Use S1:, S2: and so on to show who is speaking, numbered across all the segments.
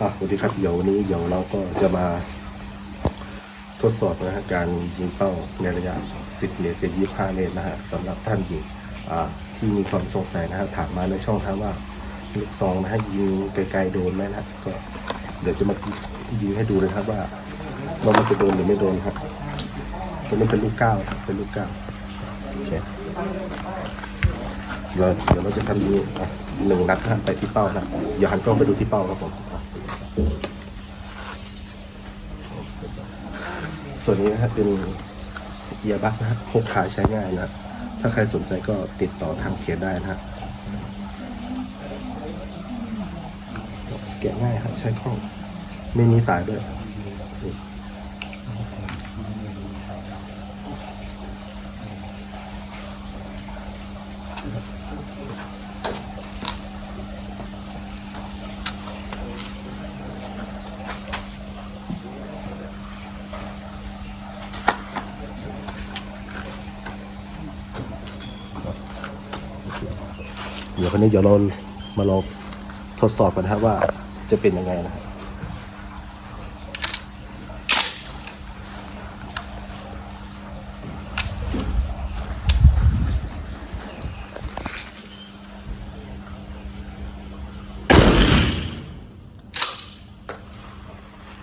S1: สวัสดีครับเดี๋ยววันนี้เดี๋ยวเราก็จะมาทดสอบนะฮะการยิงเป้าในระยะ 10เมตรกับ25เมตรนะฮะสำหรับท่านยิงอ่าที่มีความสงสัยนะฮะถามมาในช่องทางว่าลูกซองนะฮะยิงไกลๆโดนไหมนะก็เดี๋ยวจะมายิงให้ดูเลยนะครับว่าว่ามันจะโดนหรือไม่โดนครับตัวนี้เป็นลูกเก้าเป็นลูกเก้าโอเคเดี๋ยวเดี๋ยวเราจะทำยิงหนึ่งนัดนะไปที่เป้านะอย่าหันกล้องไปดูที่เป้าครับผม ส่วนนี้นะครับเป็นเอียบักนะฮะพกพาใช้ง่ายนะ ถ้าใครสนใจก็ติดต่อทางเพจได้นะฮะแกะง่ายครับใช้คล่อง ไม่มีสายด้วยนี่ เดี๋ยววันนี้เดี๋ยวเรามาลองทดสอบกันนะครับว่าจะเป็นยังไงนะครับ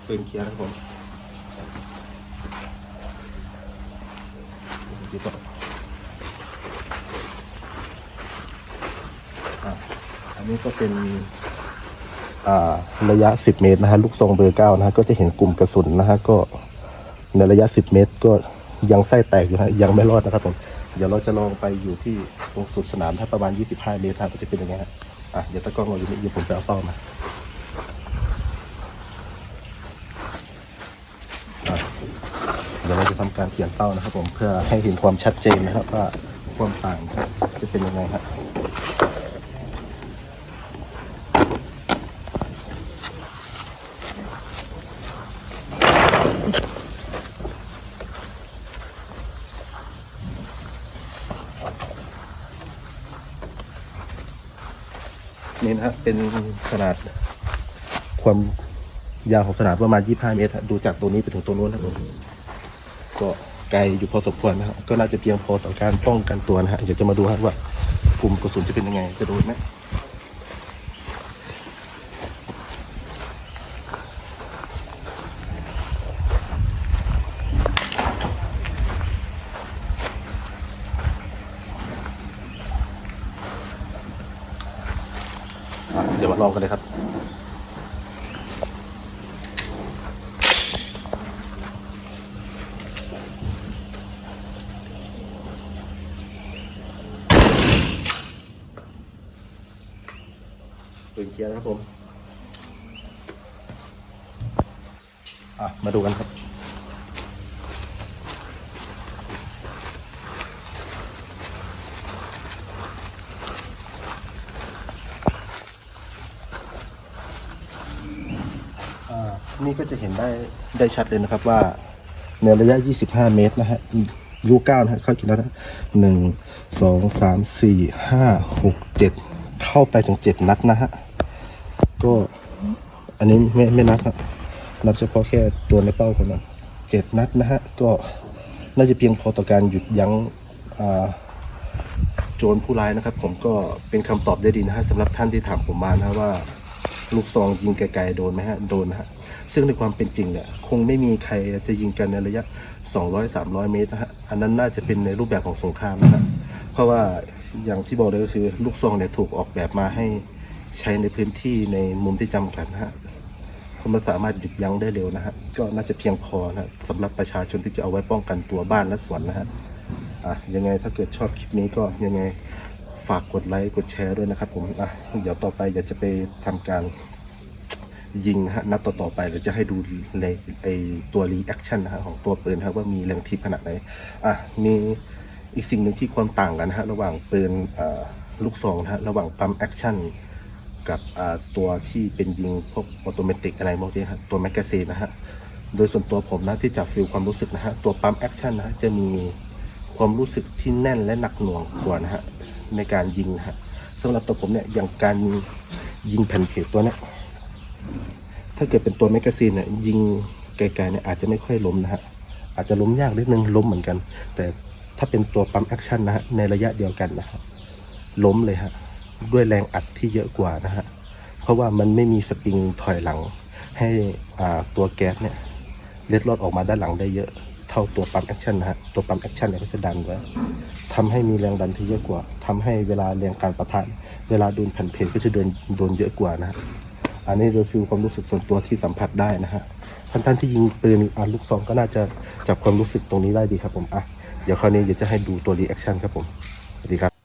S1: ปืนเคียร์นะครับผมดีต่ออะอั นี้ก็เป็นระยะ 10 เมตรนะฮะลูกทรงเบอร์9นะฮะก็จะเห็นกลุ่มกระสุนนะฮะก็ในระยะ 10 เมตร ก็ยังไส้แตกอยู่ฮะยังไม่รอดนะครับผมเดี๋ยวเราจะลองไปอยู่ที่ตรงสุดสนามถ้าประมาณ 25 เมตรฮะก็จะเป็นยังไงฮะอะเดี๋ยวตะกล้องเราอยู่นี่เดี๋ยวผมจะเอาเป้ามาอะเดี๋ยวเราจะทำการเขียนเป้านะครับผมเพื่อให้เห็นความชัดเจนนะครับว่าความต่างจะเป็นยังไงครับ นี่นะครับเป็นขนาดความยาวของสนามประมาณ 25 เมตรดูจากตัวนี้ไปถึงตัวนู้นนะครับผมก็ไกลอยู่พอสมควรนะครับก็น่าจะเพียงพอต่อการป้องกันตัวนะฮะเดี๋ยวจะมาดูครับว่ากลุ่มกระสุนจะเป็นยังไงจะโดนไหมอะเดี๋ยวมา ลองกันเลยครับปืนเคลียร์นะครับผม มาดูกันครับ นี่ก็จะเห็นได้ได้ชัดเลยนะครับว่าในระยะ 25 เมตรนะฮะยูเก้านะฮะเข้ากี่นัดนะหนึ่งสองสามสี่ห้าหกเจ็ดเข้าไปถึงเจ็ดนัดนะฮะก็อันนี้ไม่ไม่นับครับนับเฉพาะแค่ตัวในเป้าคนนะเจ็ดนัดนะฮะก็น่าจะเพียงพอต่อการหยุดยั้งโจรผู้ร้ายนะครับ ผมก็เป็นคำตอบได้ดีนะฮะสำหรับท่านที่ถามผมมานะว่า ลูกซองยิงไกลๆโดนไหมฮะโดนนะฮะซึ่งในความเป็นจริงเนี่ยคงไม่มีใครจะยิงกันในระยะ 200-300 เมตรนะฮะอันนั้นน่าจะเป็นในรูปแบบของสงครามนะฮะเพราะว่าอย่างที่บอกเลยก็คือ ลูกซองเนี่ยถูกออกแบบมาให้ใช้ในพื้นที่ในมุมที่จำกัดนะฮะเพราะมันสามารถหยุดยั้งได้เร็วนะฮะก็น่าจะเพียงพอนะสำหรับประชาชนที่จะเอาไว้ป้องกันตัวบ้านและสวนนะฮะอะยังไงถ้าเกิดชอบคลิปนี้ก็ยังไง ฝากกดไลค์กดแชร์ด้วยนะครับผมอะเดี๋ยวต่อไปอยากจะไปทำการยิงนะฮะนัดต่อๆไปเราจะให้ดูในไอตัวรีแอคชั่นนะฮะของตัวปืนครับว่ามีแรงทิพขนาดไหนอะมีอีกสิ่งหนึ่งที่ความต่างกันนะฮะระหว่างปืนอ่าลูกซองนะฮะระหว่างปั๊มแอคชั่นกับอ่าตัวที่เป็นยิงพวกออโตเมติกอะไรพวกนี้ฮะตัวแมกกาซีนนะฮะโดยส่วนตัวผมนะที่จับฟิลความรู้สึกนะฮะตัวปั๊มแอคชั่นนะฮะจะมีความรู้สึกที่แน่นและหนักหน่วงกว่านะฮะ ในการยิงนะฮะสำหรับตัวผมเนี่ยอย่างการยิงแผ่นเพจตัวนี้ถ้าเกิดเป็นตัวแมกกาซีนเนี่ยยิงไกลๆเนี่ยอาจจะไม่ค่อยล้มนะฮะอาจจะล้มยากนิดนึงล้มเหมือนกัน แต่ถ้าเป็นตัวปั๊มแอคชั่นนะฮะในระยะเดียวกันนะฮะล้มเลยฮะด้วยแรงอัดที่เยอะกว่านะฮะเพราะว่ามันไม่มีสปริงถอยหลัง ให้ตัวแก๊สเนี่ยเล็ดลอดออกมาด้านหลังได้เยอะเท่าตัวปั๊มแอคชั่นนะฮะตัวปั๊มแอคชั่นเนี่ยก็จะดันไว้ ทำให้มีแรงดันที่เยอะกว่าทำให้เวลาแรงการประทะเวลาโดนแผ่นเพลก็จะเดินโดนเยอะกว่านะอันนี้รีวิวความรู้สึกส่วนตัวที่สัมผัสได้นะฮะท่านท่านที่ยิงปืนอาลูกซองก็น่าจะจับความรู้สึกตรงนี้ได้ดีครับผมอะเดี๋ยวคราวนี้เดี๋ยวจะให้ดูตัวรีแอคชั่นครับผมสวัสดีครับ